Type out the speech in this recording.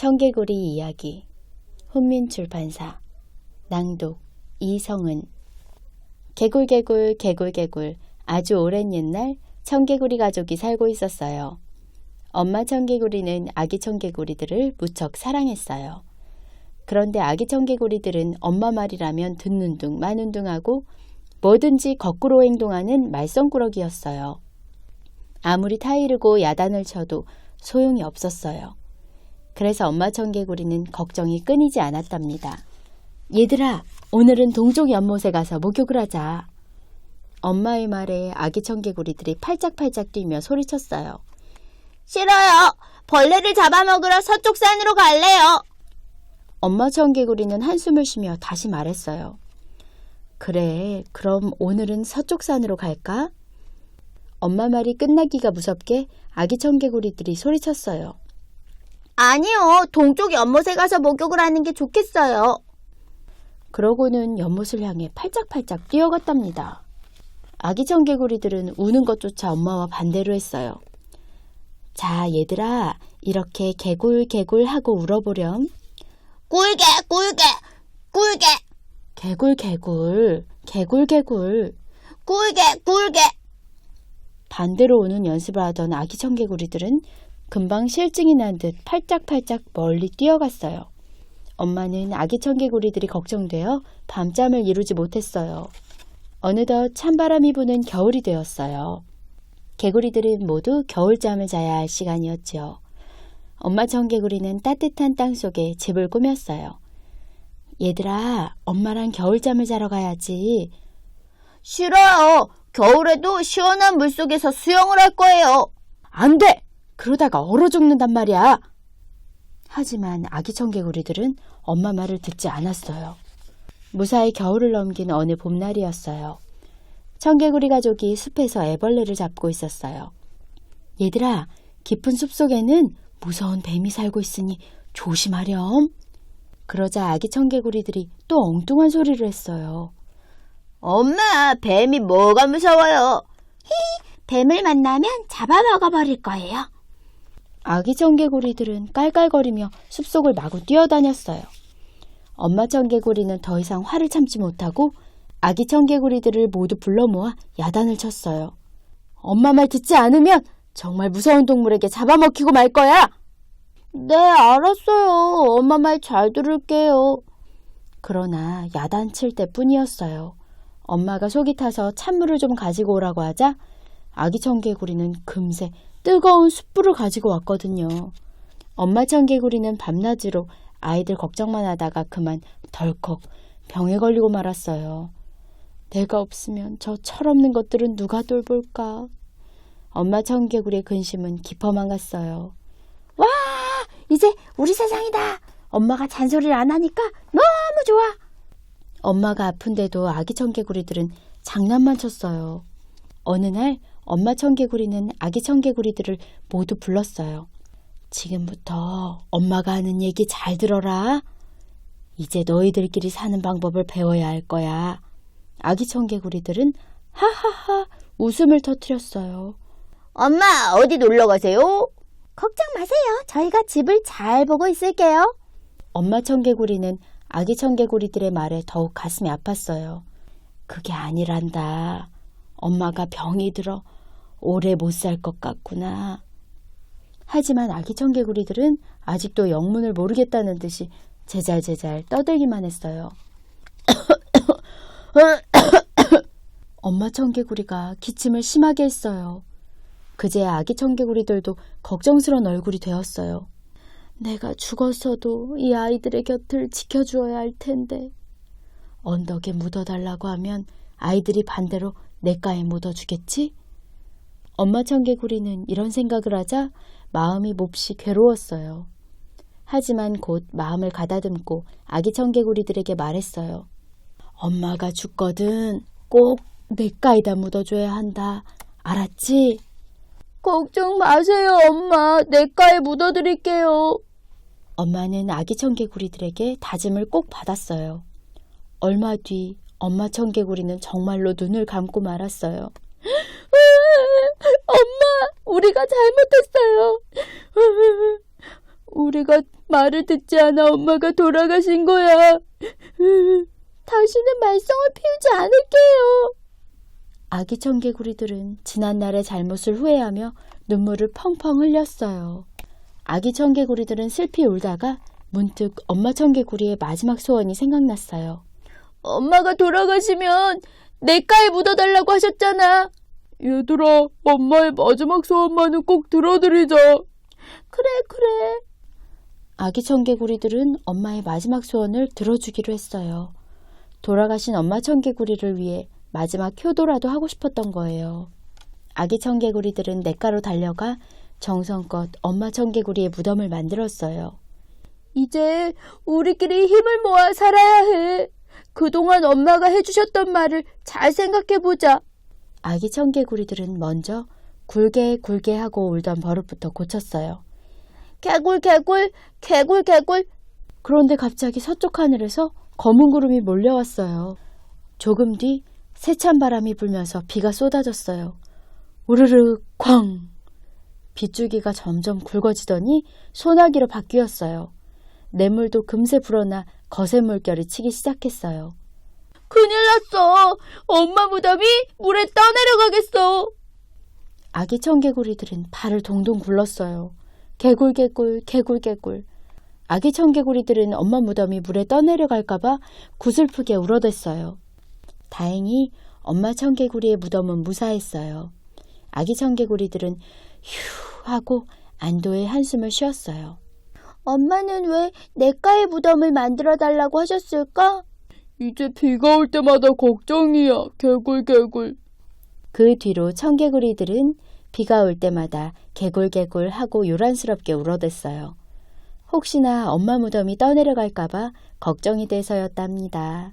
청개구리 이야기 훈민출판사 낭독 이성은 개굴개굴 개굴개굴 아주 오랜 옛날 청개구리 가족이 살고 있었어요. 엄마 청개구리는 아기 청개구리들을 무척 사랑했어요. 그런데 아기 청개구리들은 엄마 말이라면 듣는 둥 마는 둥 하고 뭐든지 거꾸로 행동하는 말썽꾸러기였어요. 아무리 타이르고 야단을 쳐도 소용이 없었어요. 그래서 엄마 청개구리는 걱정이 끊이지 않았답니다. 얘들아, 오늘은 동쪽 연못에 가서 목욕을 하자. 엄마의 말에 아기 청개구리들이 팔짝팔짝 뛰며 소리쳤어요. 싫어요. 벌레를 잡아먹으러 서쪽 산으로 갈래요. 엄마 청개구리는 한숨을 쉬며 다시 말했어요. 그래, 그럼 오늘은 서쪽 산으로 갈까? 엄마 말이 끝나기가 무섭게 아기 청개구리들이 소리쳤어요. 아니요. 동쪽 연못에 가서 목욕을 하는 게 좋겠어요. 그러고는 연못을 향해 팔짝팔짝 뛰어갔답니다. 아기 청개구리들은 우는 것조차 엄마와 반대로 했어요. 자, 얘들아, 이렇게 개굴개굴 하고 울어보렴. 꿀게, 꿀게, 꿀게, 개굴개굴, 개굴개굴. 꿀게, 꿀게. 반대로 우는 연습을 하던 아기 청개구리들은 금방 실증이 난 듯 팔짝팔짝 멀리 뛰어갔어요. 엄마는 아기 청개구리들이 걱정되어 밤잠을 이루지 못했어요. 어느덧 찬바람이 부는 겨울이 되었어요. 개구리들은 모두 겨울잠을 자야 할 시간이었지요. 엄마 청개구리는 따뜻한 땅 속에 집을 꾸몄어요. 얘들아, 엄마랑 겨울잠을 자러 가야지. 싫어요. 겨울에도 시원한 물 속에서 수영을 할 거예요. 안 돼! 그러다가 얼어 죽는단 말이야. 하지만 아기 청개구리들은 엄마 말을 듣지 않았어요. 무사히 겨울을 넘긴 어느 봄날이었어요. 청개구리 가족이 숲에서 애벌레를 잡고 있었어요. 얘들아, 깊은 숲 속에는 무서운 뱀이 살고 있으니 조심하렴. 그러자 아기 청개구리들이 또 엉뚱한 소리를 했어요. 엄마, 뱀이 뭐가 무서워요? 히, 뱀을 만나면 잡아먹어버릴 거예요. 아기 청개구리들은 깔깔거리며 숲속을 마구 뛰어다녔어요. 엄마 청개구리는 더 이상 화를 참지 못하고 아기 청개구리들을 모두 불러 모아 야단을 쳤어요. 엄마 말 듣지 않으면 정말 무서운 동물에게 잡아먹히고 말 거야! 네, 알았어요. 엄마 말 잘 들을게요. 그러나 야단칠 때 뿐이었어요. 엄마가 속이 타서 찬물을 좀 가지고 오라고 하자 아기 청개구리는 금세 뜨거운 숯불을 가지고 왔거든요. 엄마 청개구리는 밤낮으로 아이들 걱정만 하다가 그만 덜컥 병에 걸리고 말았어요. 내가 없으면 저 철없는 것들은 누가 돌볼까? 엄마 청개구리의 근심은 깊어만 갔어요. 와! 이제 우리 세상이다! 엄마가 잔소리를 안 하니까 너무 좋아! 엄마가 아픈데도 아기 청개구리들은 장난만 쳤어요. 어느 날 엄마 청개구리는 아기 청개구리들을 모두 불렀어요. 지금부터 엄마가 하는 얘기 잘 들어라. 이제 너희들끼리 사는 방법을 배워야 할 거야. 아기 청개구리들은 하하하 웃음을 터뜨렸어요. 엄마, 어디 놀러 가세요? 걱정 마세요. 저희가 집을 잘 보고 있을게요. 엄마 청개구리는 아기 청개구리들의 말에 더욱 가슴이 아팠어요. 그게 아니란다. 엄마가 병이 들어 오래 못 살 것 같구나. 하지만 아기 청개구리들은 아직도 영문을 모르겠다는 듯이 제잘제잘 떠들기만 했어요. 엄마 청개구리가 기침을 심하게 했어요. 그제야 아기 청개구리들도 걱정스러운 얼굴이 되었어요. 내가 죽었어도 이 아이들의 곁을 지켜주어야 할 텐데. 언덕에 묻어달라고 하면 아이들이 반대로 내가에 묻어주겠지? 엄마 청개구리는 이런 생각을 하자 마음이 몹시 괴로웠어요. 하지만 곧 마음을 가다듬고 아기 청개구리들에게 말했어요. 엄마가 죽거든 꼭 내가에다 묻어줘야 한다. 알았지? 걱정 마세요, 엄마. 내가에 묻어드릴게요. 엄마는 아기 청개구리들에게 다짐을 꼭 받았어요. 얼마 뒤 엄마 청개구리는 정말로 눈을 감고 말았어요. 엄마, 우리가 잘못했어요. 우리가 말을 듣지 않아 엄마가 돌아가신 거야. 다시는 말썽을 피우지 않을게요. 아기 청개구리들은 지난날의 잘못을 후회하며 눈물을 펑펑 흘렸어요. 아기 청개구리들은 슬피 울다가 문득 엄마 청개구리의 마지막 소원이 생각났어요. 엄마가 돌아가시면 내가에 묻어달라고 하셨잖아. 얘들아, 엄마의 마지막 소원만은 꼭 들어드리자. 그래, 그래. 아기 청개구리들은 엄마의 마지막 소원을 들어주기로 했어요. 돌아가신 엄마 청개구리를 위해 마지막 효도라도 하고 싶었던 거예요. 아기 청개구리들은 냇가로 달려가 정성껏 엄마 청개구리의 무덤을 만들었어요. 이제 우리끼리 힘을 모아 살아야 해. 그동안 엄마가 해주셨던 말을 잘 생각해보자. 아기 청개구리들은 먼저 굴게 굴게 하고 울던 버릇부터 고쳤어요. 개굴 개굴 개굴 개굴 그런데 갑자기 서쪽 하늘에서 검은 구름이 몰려왔어요. 조금 뒤 세찬 바람이 불면서 비가 쏟아졌어요. 우르르 쾅! 빗줄기가 점점 굵어지더니 소나기로 바뀌었어요. 냇물도 금세 불어나 거센 물결이 치기 시작했어요. 큰일 났어! 엄마 무덤이 물에 떠내려가겠어! 아기 청개구리들은 발을 동동 굴렀어요. 개굴개굴 개굴개굴 아기 청개구리들은 엄마 무덤이 물에 떠내려갈까봐 구슬프게 울어댔어요. 다행히 엄마 청개구리의 무덤은 무사했어요. 아기 청개구리들은 휴 하고 안도의 한숨을 쉬었어요. 엄마는 왜 내가의 무덤을 만들어 달라고 하셨을까? 이제 비가 올 때마다 걱정이야. 개굴 개굴. 그 뒤로 청개구리들은 비가 올 때마다 개굴개굴 하고 요란스럽게 울어댔어요. 혹시나 엄마 무덤이 떠내려갈까봐 걱정이 돼서였답니다.